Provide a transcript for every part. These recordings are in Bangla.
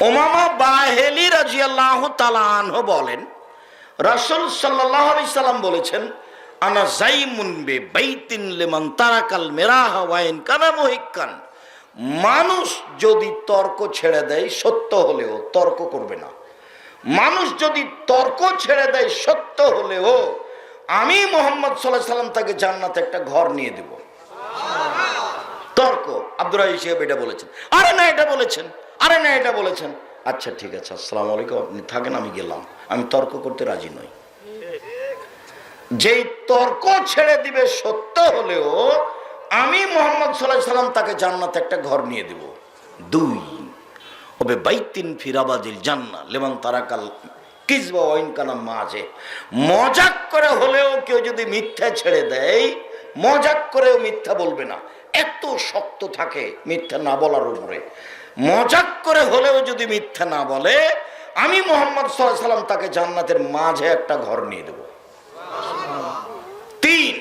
ওমামা বাহেলি রাজিয়াল্লাহ তালাহ বলেন, রাসুল সাল্লাহ সাল্লাম বলেছেন বে তারাকাল মানুষ যদি তর্ক ছেড়ে দেয়, সত্য হলেও তর্ক করবে না। মানুষ যদি তর্ক ছেড়ে দেয়, সত্য হলেও আমি মোহাম্মদ সাল্লাহ সাল্লাম তাকে জান্নাতে একটা ঘর নিয়ে দেব। তর্ক। আব্দুর সাহেব এটা বলেছেন। আরে না, এটা বলেছেন। আরে না, এটা বলেছেন। আচ্ছা ঠিক আছে, আসসালাম আলাইকুম, আপনি থাকেন, আমি গেলাম। আমি তর্ক করতে রাজি নই। যেই তর্ক ছেড়ে দিবে সত্য হলেও আমি মোহাম্মদ সাল্লাহ সাল্লাম তাকে জান্নাতে একটা ঘর নিয়ে দেব। দুই, হবে বাইতিন ফিরাবাদিল জান্না লেমান তারাকাল কিসবা ওয়াইন কালাম মাঝে মজাক করে হলেও কেউ যদি মিথ্যা ছেড়ে দেয়, মজাক করেও মিথ্যা বলবে না। এত শক্ত থাকে মিথ্যা না বলার উপরে। মজাক করে হলেও যদি মিথ্যা না বলে, আমি মোহাম্মদ সাল্লাম তাকে জান্নাতের মাঝে একটা ঘর নিয়ে দেব। তিন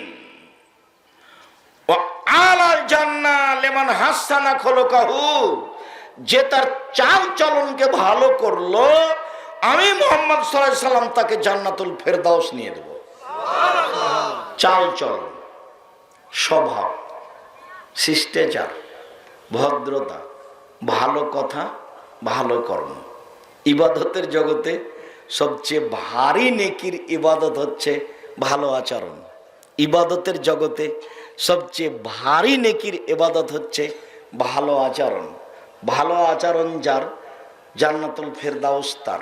আলাল জান্না লেমান হাসানা খোলকাহু, যে তার চাল চলনকে ভালো করল, আমি মোহাম্মদ সাল্লাম তাকে জান্নাতুল ফেরদাউস নিয়ে দেব। চাল চলন, স্বভাব, শিষ্টাচার, ভদ্রতা ভালো কথা, ভালো কর্ম। ইবাদতের জগতে সবচেয়ে ভারী নেকির ইবাদত হচ্ছে ভালো আচরণ। ইবাদতের জগতে সবচেয়ে ভারী নেকির ইবাদত হচ্ছে ভালো আচরণ। ভালো আচরণ যার, জান্নাতুল ফেরদাউস তার।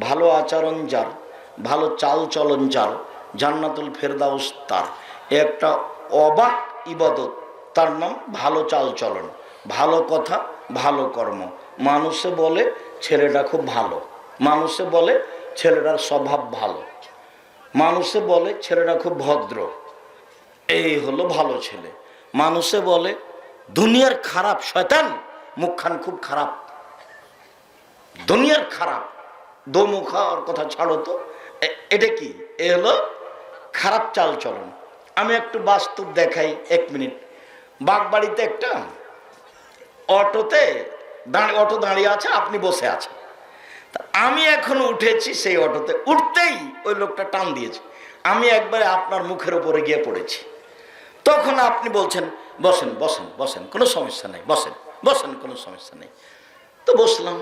ভালো আচরণ যার, ভালো চাল চলন যার, জান্নাতুল ফেরদাউস তার। একটা অবাক ইবাদত, তার নাম ভালো চাল চলন ভালো কথা ভালো কর্ম। মানুষে বলে ছেলেটা খুব ভালো। মানুষে বলে ছেলেটার স্বভাব ভালো। মানুষে বলে ছেলেটা খুব ভদ্র। এই হলো ভালো ছেলে। মানুষে বলে দুনিয়ার খারাপ শয়তান মুখখান খুব খারাপ। দুনিয়ার খারাপ। দোমুখার কথা ছাড়ো তো। এটা কি? এ হলো খারাপ চাল চলন আমি একটু বাস্তব দেখাই, এক মিনিট। বাগবাড়িতে একটা অটোতে দাঁড়িয়ে অটো দাঁড়িয়ে আছে, আপনি বসে আছেন। আমি এখন উঠেছি সেই অটোতে, উঠতেই ওই লোকটা টান দিয়েছে। আমি একবারে আপনার মুখের উপরে গিয়ে পড়েছি। তখন আপনি বলছেন, বসেন বসেন বসেন, কোনো সমস্যা নেই, বসেন বসেন, কোনো সমস্যা নেই। তো বসলাম,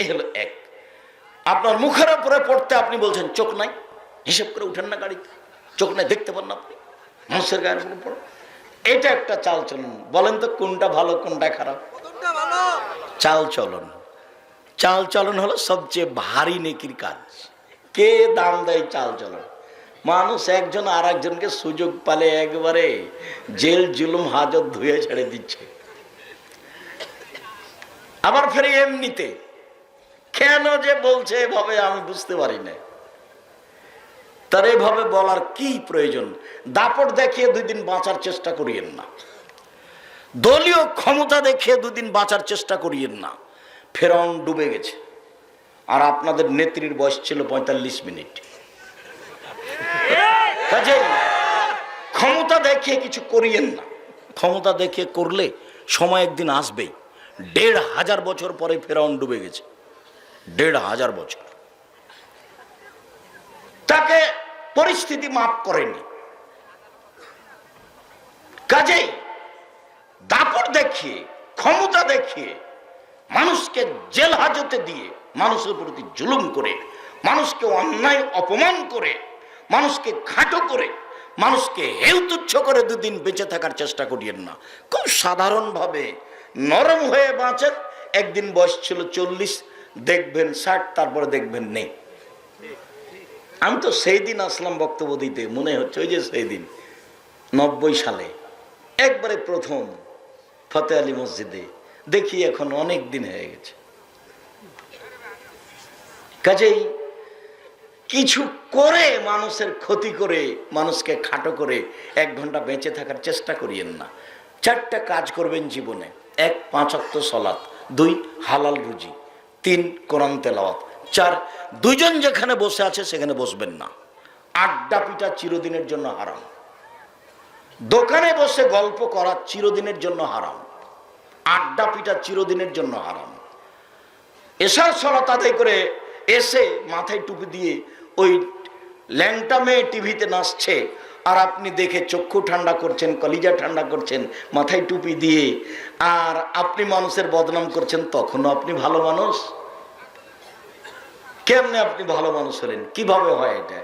এই হলো এক। আপনার মুখের উপরে পড়তে আপনি বলছেন, চোখ নাই, হিসেব করে উঠেন না গাড়িতে, চোখ নাই, দেখতে পান না আপনি, মানুষের গায়ের উপরে পড়ো। এটা একটা চাল চলন বলেন তো কোনটা ভালো, কোনটা খারাপ? চাল চলন চাল চলন হলো সবচেয়ে ভারী নেকির কাজ। কে দাম দেয় চাল চলন মানুষ একজন আর একজনকে সুযোগ পালে একবারে জেল জুলুম হাজত ধুয়ে ছেড়ে দিচ্ছে। আবার ফেরে এমনিতে। কেন যে বলছে এভাবে আমি বুঝতে পারি না। তার এভাবে বলার কি প্রয়োজন? দাপট দেখিয়ে দুই দিন বাঁচার চেষ্টা করিয়েন না। দলীয় ক্ষমতা দেখিয়ে দুদিন বাঁচার চেষ্টা করিয়েন না। ফেরন ডুবে গেছে। আর আপনাদের নেত্রীর বয়স ছিল পঁয়তাল্লিশ মিনিট। কাজেই ক্ষমতা দেখিয়ে কিছু করিয়েন না। ক্ষমতা দেখিয়ে করলে সময় একদিন আসবেই। দেড় হাজার বছর পরে ফেরাউন ডুবে গেছে। দেড় হাজার বছর। তাকে পরিস্থিতি মাফ করেনি। কাজেই দাপট দেখিয়ে, ক্ষমতা দেখিয়ে, মানুষকে জেল হাজতে দিয়ে, মানুষের প্রতি জুলুম করে, মানুষকে অন্যায়, অপমান করে, মানুষকে খাটো করে, মানুষকে হেউ তুচ্ছ করে দুদিন বেঁচে থাকার চেষ্টা করিয়েন না। খুব সাধারণভাবে নরম হয়ে বাঁচেন, একদিন বয়স ছিল চল্লিশ, দেখবেন ষাট, তারপরে দেখবেন নেই। আমি তো সেই দিন আসলাম বক্তব্য দিতে, মনে হচ্ছে ওই যে সেই দিন, নব্বই সালে, একবারে প্রথম। ফতে আলী মসজিদে। দেখি এখন অনেক দিন হয়ে গেছে। কাজেই কিছু করে মানুষের ক্ষতি করে, মানুষকে খাটো করে এক ঘণ্টা বেঁচে থাকার চেষ্টা করিয়েন না। চারটা কাজ করবেন জীবনে। এক পাঁচাত্তর সলাৎ। দুই, হালাল রুজি। তিন, কোরআন তেলাওয়াত। চার, দুইজন যেখানে বসে আছে সেখানে বসবেন না। আড্ডা পিটা চিরদিনের জন্য হারাম। দোকানে বসে গল্প করা চিরদিনের জন্য হারাম। আড্ডা পিটা চিরদিনের জন্য হারাম। এসার সলাত আদায় করে এসে মাথায় টুপি দিয়ে ওই ল্যাংটা মেয়ে টিভিতে নাচছে আর আপনি দেখে চক্ষু ঠান্ডা করছেন, কলিজা ঠান্ডা করছেন, মাথায় টুপি দিয়ে আর আপনি মানুষের বদনাম করছেন, তখনও আপনি ভালো মানুষ? কেমনে আপনি ভালো মানুষ হলেন? কীভাবে হয় এটা?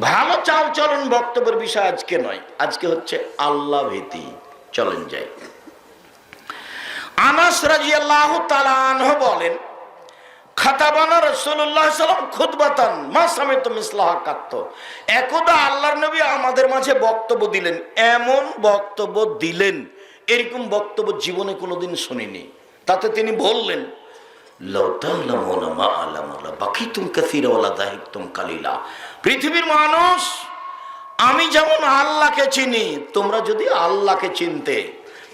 ভালো চাল চলন বক্তব্যের বিষয় আজকে নয়, আজকে হচ্ছে আল্লাহ ভীতি। চলেন যাই। আনাস বলেন, খাতাবানা রসুল্লাহ সাল্লাম আল্লাহর আমাদের মাঝে বক্তব্য দিলেন, এমন বক্তব্য দিলেন, এরকম বক্তব্য জীবনে কোনোদিন শুনিনি। তাতে তিনি বললেন পৃথিবীর মানুষ, আমি যেমন আল্লাহকে চিনি, তোমরা যদি আল্লাহকে চিনতে,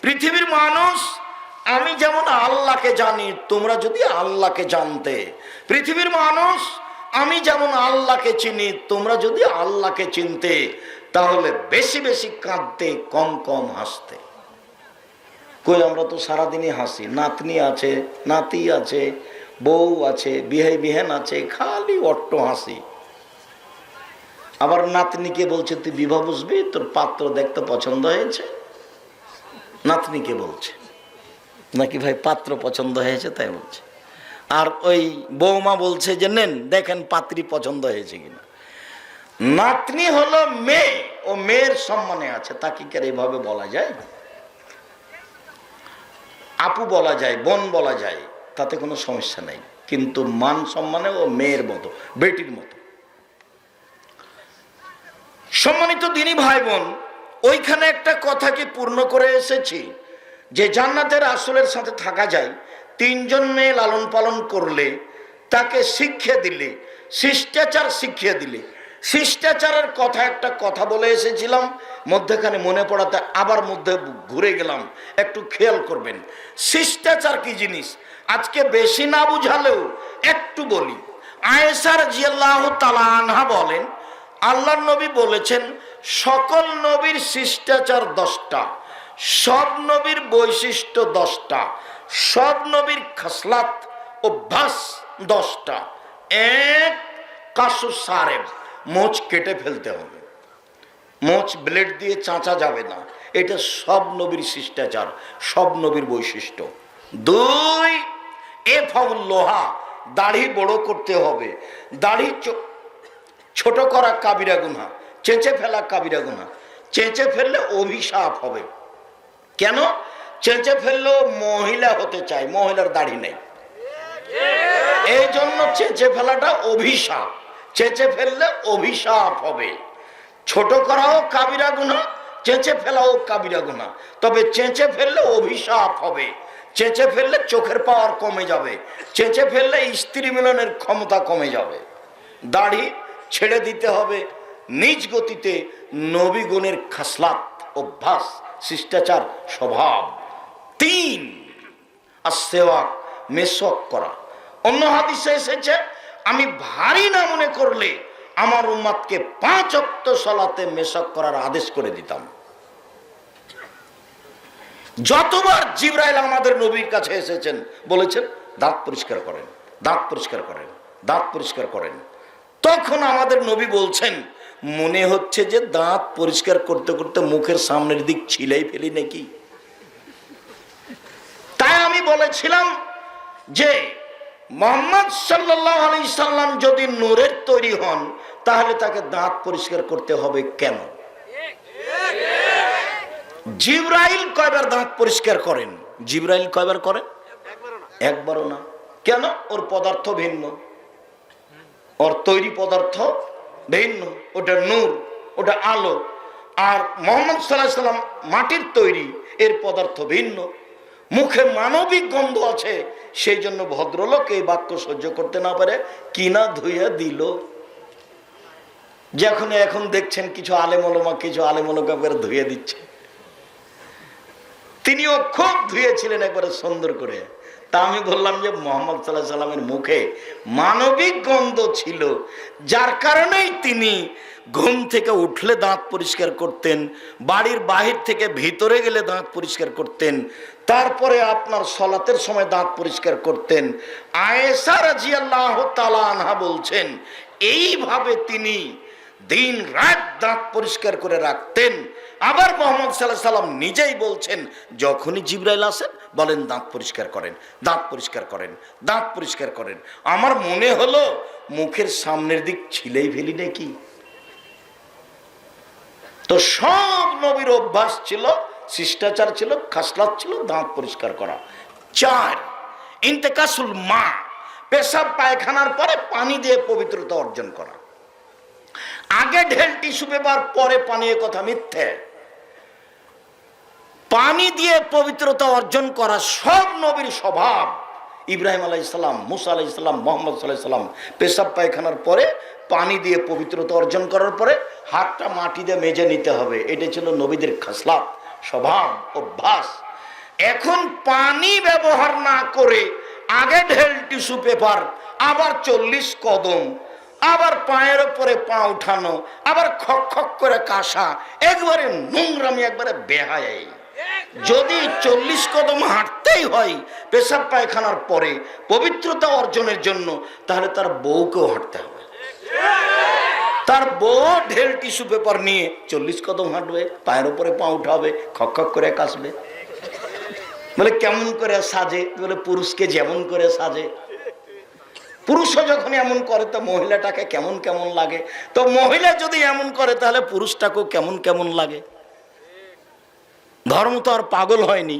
পৃথিবীর মানুষ আমি যেমন আল্লাহকে জানি, তোমরা যদি আল্লাহকে জানতে। পৃথিবীর মানুষ, আমি যেমন আল্লাহকে চিনি, তোমরা যদি আল্লাহকে চিনতে, তাহলে বেশি বেশি কাঁদতে, কম কম হাসতে। কই, আমরা তো সারাদিনই হাসি। নাতনি আছে, নাতি আছে, বউ আছে, বিহাই বিহেন আছে, খালি অট্ট হাসি। আবার নাতনিকে বলছে, তুই বিবাহ বুঝবি? তোর পাত্র দেখতে পছন্দ হয়েছে? নাতনিকে বলছে। নাকি ভাই পাত্র পছন্দ হয়েছে তাই বলছে। আর ওই বৌমা বলছে যে, নেন, দেখেন পাত্রী পছন্দ হয়েছে কিনা। নাতনি হলো মেয়ে, ও মেয়ের সম্মানে আছে, তাকে কি এইভাবে বলা যায়? আপু বলা যায়, বোন বলা যায়, তাতে কোনো সমস্যা নেই। কিন্তু মান সম্মানে ও মেয়ের মতো, বেটির মতো। সম্মানিত দিনী ভাই বোন, ওইখানে একটা কথাকে পূর্ণ করে এসেছি? যে জান্নাতের আসলের সাথে থাকা যায়, তিনজন মেয়ে লালন পালন করলে, তাকে শিক্ষা দিলে, শিষ্টাচার শিখিয়ে দিলে। শিষ্টাচারের কথা একটা কথা বলে এসেছিলাম, মধ্যেখানে মনে পড়াতে আবার মধ্যে ঘুরে গেলাম, একটু খেয়াল করবেন। শিষ্টাচার কি জিনিস? আজকে বেশি না বুঝালেও একটু বলি। আয়েসার জিয়াল্লাহ বলেন আল্লাহ নবী বলেছেন, সকল নবীর শিষ্টাচার দশটা। সব নবীর বৈশিষ্ট্য দশটা, সব নবীর খাসলাত অভ্যাস দশটা। এক, কাসু সারেব, মোচ কেটে ফেলতে হবে। মোচ ব্লেড দিয়ে চাঁচা যাবে না। এটা সব নবীর শিষ্টাচার, সব নবীর বৈশিষ্ট্য। দুই এ ফাউল লোহা দাড়ি বড় করতে হবে। দাড়ি ছোট করা কাবিরা গুনা চেঁচে ফেলা কাবিরা গুনা চেঁচে ফেললে অভিশাপ হবে। কেন? চেঁচে ফেললেও মহিলা হতে চায়, মহিলার দাড়ি নেই। এই জন্য চেঁচে ফেলাটা অভিশাপ। চেঁচে ফেললে অভিশাপ হবে। ছোট করাও কাবিরা গুনা চেঁচে ফেলাও কাবিরা গুনা তবে চেঁচে ফেললে অভিশাপ হবে। চেঁচে ফেললে চোখের পাওয়ার কমে যাবে। চেঁচে ফেললে স্ত্রী মিলনের ক্ষমতা কমে যাবে। দাড়ি ছেড়ে দিতে হবে। নিজ গতিতে নবীগুণের খাসলাত অভ্যাস শিষ্টাচার, স্বভাব। তিন, আর সেওয়াক মেসক করা। অন্য হাদিসে এসেছে, আমি ভারী না মনে করলে আমার উম্মাদকে পাঁচ অক্ত সলাতে মেসক করার আদেশ করে দিতাম। যতবার জিব্রাইল আমাদের নবীর কাছে এসেছেন, বলেছেন, দাঁত পরিষ্কার করেন, দাঁত পরিষ্কার করেন, দাঁত পরিষ্কার করেন। তখন আমাদের নবী বলছেন মনে হচ্ছে যে দাঁত পরিষ্কার করতে করতে মুখের সামনের দিক ছিলাই ফেলি নাকি? তাই আমি বলেছিলাম যে মোহাম্মদ সাল্লাহ আলি সাল্লাম যদি নূরের তৈরি হন, তাহলে তাকে দাঁত পরিষ্কার করতে হবে কেন? জিব্রাইল কয়বার দাঁত পরিষ্কার করেন? জিব্রাইল কয়বার করেন? একবারও না। কেন? ওর পদার্থ ভিন্ন। ওর তৈরি পদার্থ ভিন্ন ওটা নূর, ওটা আলো। আর মোহাম্মদ সাল্লাহ সাল্লাম মাটির তৈরি, এর পদার্থ ভিন্ন। মুখে মানবিক গন্ধ আছে সেই জন্য ভদ্রলোক এই বাক্য সহ্য করতে না পারে, কিনা ধুইয়া দিল। যখন এখন দেখছেন কিছু আলেমলমা কিছু আলেমলকা করে ধুয়ে দিচ্ছে। তিনিও খুব ধুয়েছিলেন একবারে সুন্দর করে। তা আমি বললাম যে মোহাম্মদ সাল্লাহ সাল্লামের মুখে মানবিক গন্ধ ছিল, যার কারণেই তিনি ঘুম থেকে উঠলে দাঁত পরিষ্কার করতেন, বাড়ির বাহির থেকে ভিতরে গেলে দাঁত পরিষ্কার করতেন, তারপরে আপনার সলাতের সময় দাঁত পরিষ্কার করতেন। আয়েসা রাজিয়াল্লাহ তালা আনহা বলছেন, এইভাবে তিনি দিন রাত দাঁত পরিষ্কার করে রাখতেন। আবার মোহাম্মদ সাল্লাহ সাল্লাম নিজেই বলছেন, যখনই জিব্রাইল আসেন বলেন দাঁত পরিষ্কার করেন, দাঁত পরিষ্কার করেন, দাঁত পরিষ্কার করেন। আমার মনে হলো, মুখের সামনের দিক ছিলেই ফেলি নাকি? তো সব নবীর অভ্যাস ছিল, শিষ্টাচার ছিল, খাসলাত ছিল, দাঁত পরিষ্কার করা। চার, ইন্তেকাসুল মা, পেশাব পায়খানার পরে পানি দিয়ে পবিত্রতা অর্জন করা। আগে ঢেল টিস্যু পেপার পরে পানি কথা মিথ্যে। পানি দিয়ে পবিত্রতা অর্জন করা সব নবীর স্বভাব। ইব্রাহিম আলাই ইসলাম মুসা আলাই ইসলাম মোহাম্মদ সাল্লাহ সাল্লাম পেশাব পায়খানার পরে পানি দিয়ে পবিত্রতা অর্জন করার পরে হাতটা মাটি দিয়ে মেজে নিতে হবে। এটা ছিল নবীদের খাসলাত, স্বভাব, অভ্যাস। এখন পানি ব্যবহার না করে আগে ঢেল, টিস্যু পেপার, আবার চল্লিশ কদম, আবার পায়ের উপরে পা উঠানো, আবার খক খক করে কাশা, একবারে নোংরামি, একবারে বেহায় যদি চল্লিশ কদম হাঁটতেই হয়, পেশাব পায়খানার পরে পবিত্রতা অর্জনের জন্য, তাহলে তার বউকেও হাঁটতে হবে। তার বউ ঢেল টিস্যু পেপার নিয়ে চল্লিশ কদম হাঁটবে, পায়ের উপরে পা উঠাবে, খক খক করে কাশবে। বলে, কেমন করে সাজে? বলে, পুরুষকে যেমন করে সাজে। পুরুষও যখন এমন করে, তো মহিলাটাকে কেমন কেমন লাগে? তো মহিলা যদি এমন করে, তাহলে পুরুষটাকেও কেমন কেমন লাগে? ধর্ম তো আর পাগল হয়নি।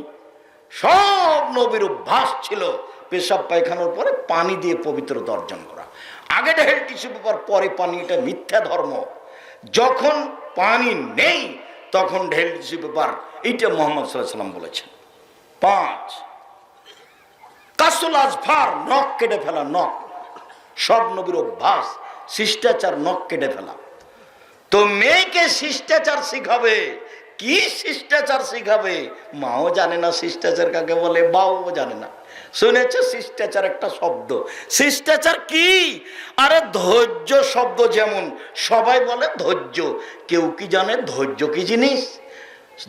সব নবীর অভ্যাস ছিল পেশাব পায়খানার পরে পানি দিয়ে পবিত্রতা অর্জন করা। আগে ঢেল টিস্যু পেপার পরে পানি, এটা মিথ্যা ধর্ম। যখন পানি নেই, তখন ঢেল টিস্যু পেপার এইটা মোহাম্মদ সাল্লাম বলেছেন। পাঁচ, কাসুল আজফার নখ কেটে ফেলা, নখ। সব নবীর অভ্যাস, শিষ্টাচার নখ কেটে ফেলা। তো মেয়েকে শিষ্টাচার শিখাবে কি শিষ্টাচার শিখাবে? মাও জানে না শিষ্টাচার কাকে বলে, বাও জানে না। শুনেছে শিষ্টাচার একটা শব্দ। শিষ্টাচার কি? আরে ধৈর্য শব্দ যেমন, সবাই বলে ধৈর্য। কেউ কি জানে ধৈর্য কি জিনিস?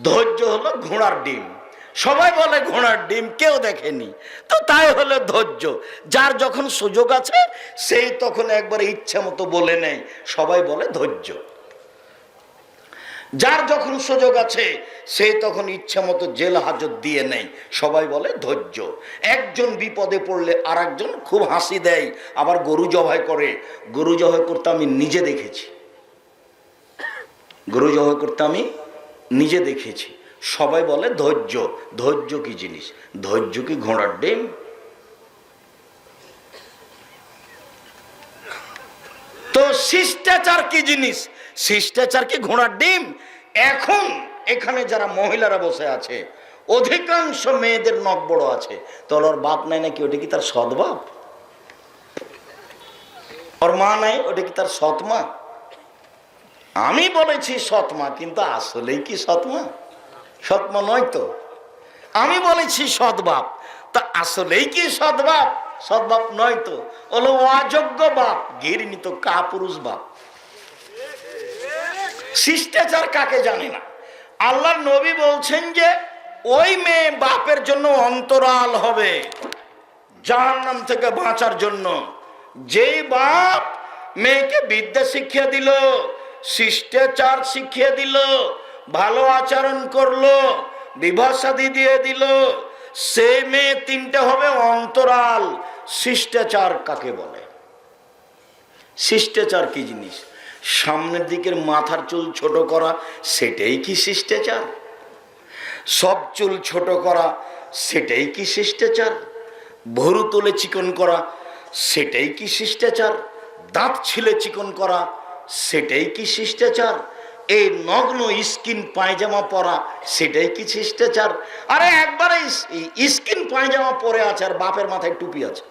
ধৈর্য হলো ঘোড়ার ডিম। সবাই বলে ঘোড়ার ডিম, কেউ দেখেনি। তো তাই হলো ধৈর্য। যার যখন সুযোগ আছে, সেই তখন একবার ইচ্ছে মতো বলে নেয়। সবাই বলে ধৈর্য। যার যখন সুযোগ আছে, সে তখন ইচ্ছা মতো জেল হাজত দিয়ে নেয়। সবাই বলে ধৈর্য। একজন বিপদে পড়লে আর খুব হাসি দেয়, আবার গরু জবাই করে। গরু জবাই করতে আমি নিজে দেখেছি। গরু জবাই করতে আমি নিজে দেখেছি। সবাই বলে ধৈর্য। ধৈর্য কি জিনিস? ধৈর্য কি ঘোড়ার ডিম? তো শিষ্টাচার কি জিনিস? শিষ্টাচার কি ঘোড়ার ডিম। এখন এখানে যারা মহিলারা বসে আছে, অধিকাংশ মেয়েদের নখ বড় আছে। তোর ওর বাপ নাই নাকি? ওটা কি তার সৎ বাপ? ওর মা নাই, ওটা কি তার সৎ মা? আমি বলেছি সৎ মা, কিন্তু আসলেই কি সৎ মা? সৎ মা নয় তো। আমি বলেছি সৎ বাপ, তা আসলেই কি সৎ বাপ? সৎ বাপ নয় তো। হলো অযোগ্য বাপ ঘিরিনি তো কা পুরুষ বাপ। শিষ্টাচার কাকে জানে না? আল্লাহ নবী বলছেন যে, ওই মেয়ে বাপের জন্য অন্তরাল হবে, জাহান্নাম থেকে বাঁচার জন্য। যেই বাপ মেয়েকে বিদ্যা শিখিয়ে দিল, শিষ্টাচার শিখিয়ে দিল, ভালো আচরণ করল বিবাহ দিয়ে দিল, সে মেয়ে তিনটে হবে অন্তরাল। শিষ্টাচার কাকে বলে? শিষ্টাচার কি জিনিস? সামনের দিকের মাথার চুল ছোট করা, সেটাই কি শিষ্টাচার? সব চুল ছোট করা, সেটাই কি শিষ্টাচার? ভরু তুলে চিকন করা, সেটাই কি শিষ্টাচার? দাঁত ছিলে চিকন করা, সেটাই কি শিষ্টাচার? এই নগ্ন স্কিন পায়জামা পরা, সেটাই কি শিষ্টাচার? আরে একবারে স্কিন পায়জামা পরে আছে আর বাপের মাথায় টুপি আছে।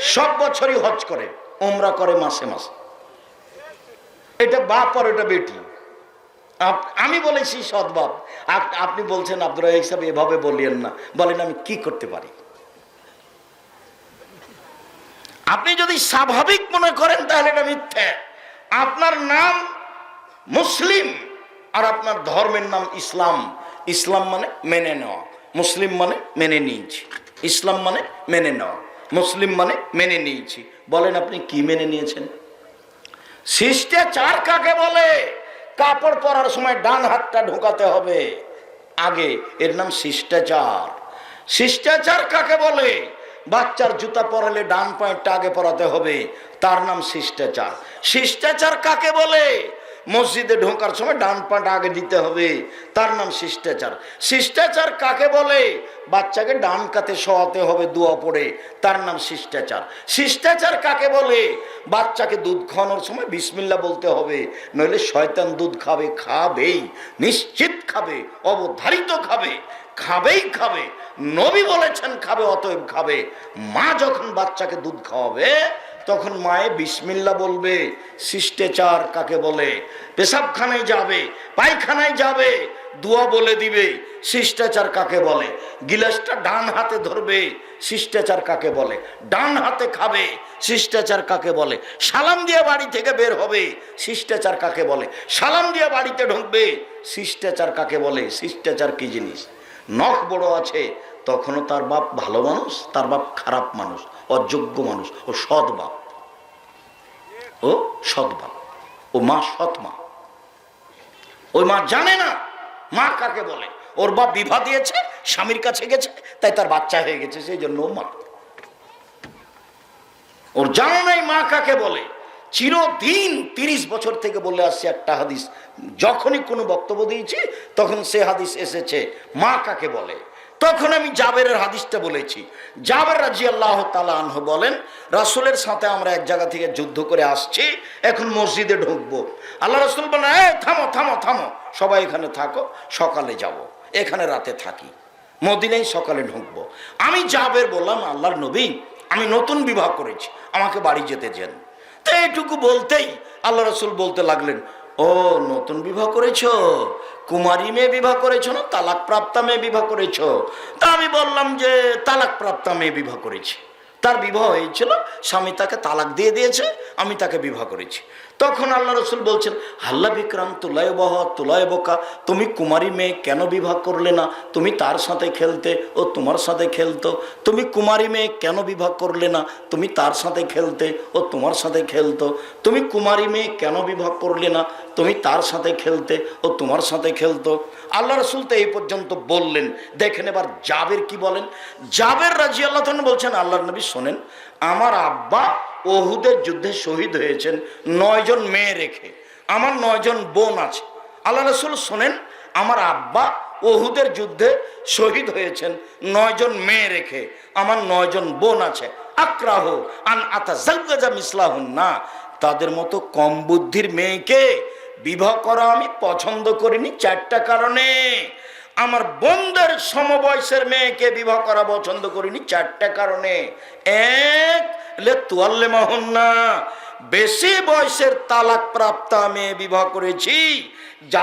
সব বছরই হজ করে ওমরা করে মাসে মাসে। এটা বাপ আর এটা বেটি। আমি বলেছি আপ- আপনি বলছেন আব্দুল হিসাবে এভাবে বলিয়েন না। বলেন, আমি কি করতে পারি? আপনি যদি স্বাভাবিক মনে করেন, তাহলে এটা মিথ্যে। আপনার নাম মুসলিম আর আপনার ধর্মের নাম ইসলাম। ইসলাম মানে মেনে নেওয়া। মুসলিম মানে মেনে নিয়েছি। ইসলাম মানে মেনে নেওয়া। মুসলিম মানে মেনে নিয়েছি। বলেন, আপনি কি মেনে নিয়েছেন? শিষ্টাচার কাকে বলে? কাপড় পরার সময় ডান হাতটা ঢোকাতে হবে। আগে এর নাম শিষ্টাচার। শিষ্টাচার কাকে বলে? বাচ্চার জুতা পরালে ডান পয়েন্টটা আগে পরাতে হবে। তার নাম শিষ্টাচার। শিষ্টাচার কাকে বলে? মসজিদে ঢোকার সময় ডান পাটা আগে দিতে হবে। তার নাম শিষ্টাচার। শিষ্টাচার কাকে বলে? বাচ্চাকে ডান কাতে শোয়াতে হবে দোয়া পড়ে। তার নাম শিষ্টাচার। শিষ্টাচার কাকে বলে? বাচ্চাকে দুধ খাওয়ানোর সময় বিসমিল্লা বলতে হবে। নইলে শয়তান দুধ খাবে, খাবেই, নিশ্চিত খাবে, অবধারিত খাবে, খাবেই খাবে। নবী বলেছেন, খাবে, অতএব খাবে। মা যখন বাচ্চাকে দুধ খাওয়াবে তখন মায়ে বিসমিল্লা বলবে, শিষ্টাচার কাকে বলে? পেশাবখানায় যাবে, পায়খানায় যাবে, দোয়া বলে দিবে, শিষ্টাচার কাকে বলে? গিলাসটা ডান হাতে ধরবে, শিষ্টাচার কাকে বলে? ডান হাতে খাবে, শিষ্টাচার কাকে বলে? সালাম দিয়ে বাড়ি থেকে বের হবে, শিষ্টাচার কাকে বলে? সালাম দিয়ে বাড়িতে ঢুকবে, শিষ্টাচার কাকে বলে? শিষ্টাচার কি জিনিস? নখ বড় আছে তখনও তার বাপ ভালো মানুষ, তার বাপ খারাপ মানুষ, অযোগ্য মানুষ, ও সৎ বাপ। ও সৎ বাপ। ও মা সৎ মা। ওই মা জানে না মা কাকে বলে। ওর বাপ বিভা দিয়েছে, স্বামীর কাছে গেছে, তাই তার বাচ্চা হয়ে গেছে, সেই জন্য মা। ওর জানা নাই মা কাকে বলে। চিরদিন তিরিশ বছর থেকে বলে আসছে একটা হাদিস। যখনই কোনো বক্তব্য দিয়েছি, তখন সে হাদিস এসেছে, মা কাকে বলে? তখন আমি জাবেরের হাদিসটা বলেছি। জাবের রাজি আল্লাহ তালা আনহ বলেন, রাসুলের সাথে আমরা এক জায়গা থেকে যুদ্ধ করে আসছি, এখন মসজিদে ঢুকবো। আল্লাহ রাসুল বলেন এ থামো থামো থামো। সবাই এখানে থাকো, সকালে যাব। এখানে রাতে থাকি। মদিনায় সকালে ঢুকবো। আমি জাবের বললাম, আল্লাহর নবী, আমি নতুন বিবাহ করেছি, আমাকে বাড়ি যেতে দেন। তো এইটুকু বলতেই আল্লাহ রসুল বলতে লাগলেন ও, নতুন বিবাহ করেছ? কুমারী মেয়ে বিবাহ করেছ না তালাক প্রাপ্তা মেয়ে বিবাহ করেছ? তা আমি বললাম যে তালাক প্রাপ্তা মেয়ে বিবাহ করেছি। তার বিবাহ হয়েছিল, স্বামী তাকে তালাক দিয়ে দিয়েছে, আমি তাকে বিবাহ করেছি। তখন আল্লাহ রসুল বলছেন, হাল্লা বিক্রাম তুলায় বহ তুলায় বোকা তুমি কুমারী মেয়ে কেন বিবাহ করলে না? তুমি তার সাথে খেলতে ও তোমার সাথে খেলতো। তুমি কুমারী মেয়ে কেন বিবাহ করলে না? তুমি তার সাথে খেলতে ও তোমার সাথে খেলতো। তুমি কুমারী মেয়ে কেন বিবাহ করলে না? তুমি তার সাথে খেলতে ও তোমার সাথে খেলতো। আল্লাহ রসুল তো এই পর্যন্ত বললেন। দেখেন এবার জাবের কি বলেন? জাবের রাজি আল্লাহ বলছেন আল্লাহ নবী শোনেন, আমার আব্বা ওহুদের যুদ্ধে শহীদ হয়েছেন নয়জন মেয়ে রেখে। আমার নয়জন বোন আছে। আল্লাহ রসুল শোনেন, আমার আব্বা ওহুদের যুদ্ধে শহীদ হয়েছেন নয়জন মেয়ে রেখে। আমার নয়জন বোন আছে। আক্রাহ আন আতা জালগাজা মিসলাহুন না তাদের মতো কম বুদ্ধির মেয়েকে বিবাহ করা আমি পছন্দ করিনি চারটা কারণে। আমার বন্ধের সমবয়সের মেয়েকে বিবাহ করা পছন্দ করিনি চারটে কারণে। এক লে তুয়াল্লে না বেশি বয়সের তালাক প্রাপ্তা মেয়ে বিবাহ করেছি, যা